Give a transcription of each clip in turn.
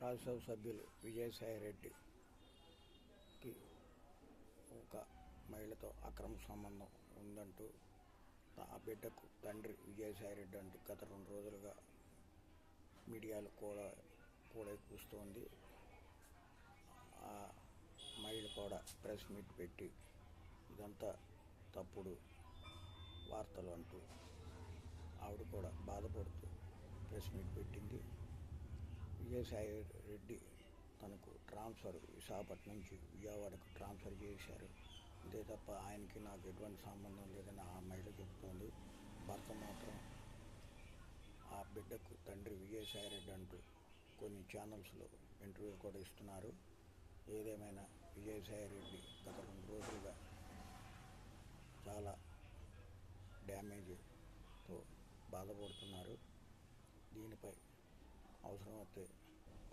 రాజ్యసభ సభ్యులు విజయసాయి రెడ్డికి ఒక మహిళతో అక్రమ సంబంధం ఉందంటూ ఆ బిడ్డకు తండ్రి విజయసాయి రెడ్డి అంటూ గత రెండు రోజులుగా మీడియాలో కూడా కూడా కూస్తోంది. ఆ మహిళ కూడా ప్రెస్ మీట్ పెట్టి ఇదంతా తప్పుడు వార్తలు అంటూ ఆవిడ కూడా బాధపడుతూ ప్రెస్ మీట్ పెట్టింది. విజయసాయి రెడ్డి తనకు ట్రాన్స్ఫర్ విశాఖపట్నం నుంచి విజయవాడకు ట్రాన్స్ఫర్ చేశారు. అంతే తప్ప ఆయనకి నాకు ఎటువంటి సంబంధం లేదని ఆ మహిళ చెప్తోంది. భర్త మాత్రం ఆ బిడ్డకు తండ్రి విజయసాయి రెడ్డి అంటూ కొన్ని ఛానల్స్లో ఇంటర్వ్యూలు కూడా ఇస్తున్నారు. ఏదేమైనా విజయసాయి రెడ్డి గత రెండు రోజులుగా చాలా డ్యామేజ్తో బాధపడుతున్నారు. దీనిపై అవసరమైతే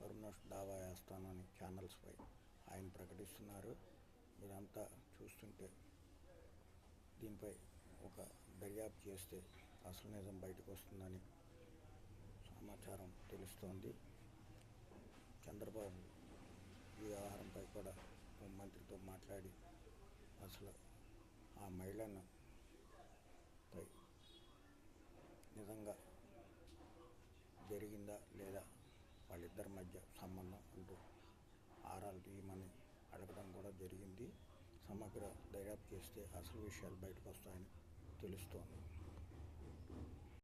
పరునష్ దావా వేస్తానని ఛానల్స్పై ఆయన ప్రకటిస్తున్నారు. ఇదంతా చూస్తుంటే దీనిపై ఒక దర్యాప్తు చేస్తే అసలు నిజం బయటకు వస్తుందని సమాచారం తెలుస్తోంది. చంద్రబాబు ఈ వ్యవహారంపై కూడా మంత్రితో మాట్లాడి అసలు ఆ మహిళను జరిగిందా లేదా వాళ్ళిద్దరి మధ్య సంబంధం అంటూ ఆరాలు తీయమని అడగడం కూడా జరిగింది. సమగ్ర దర్యాప్తు చేస్తే అసలు విషయాలు బయటకు వస్తాయని తెలుస్తోంది.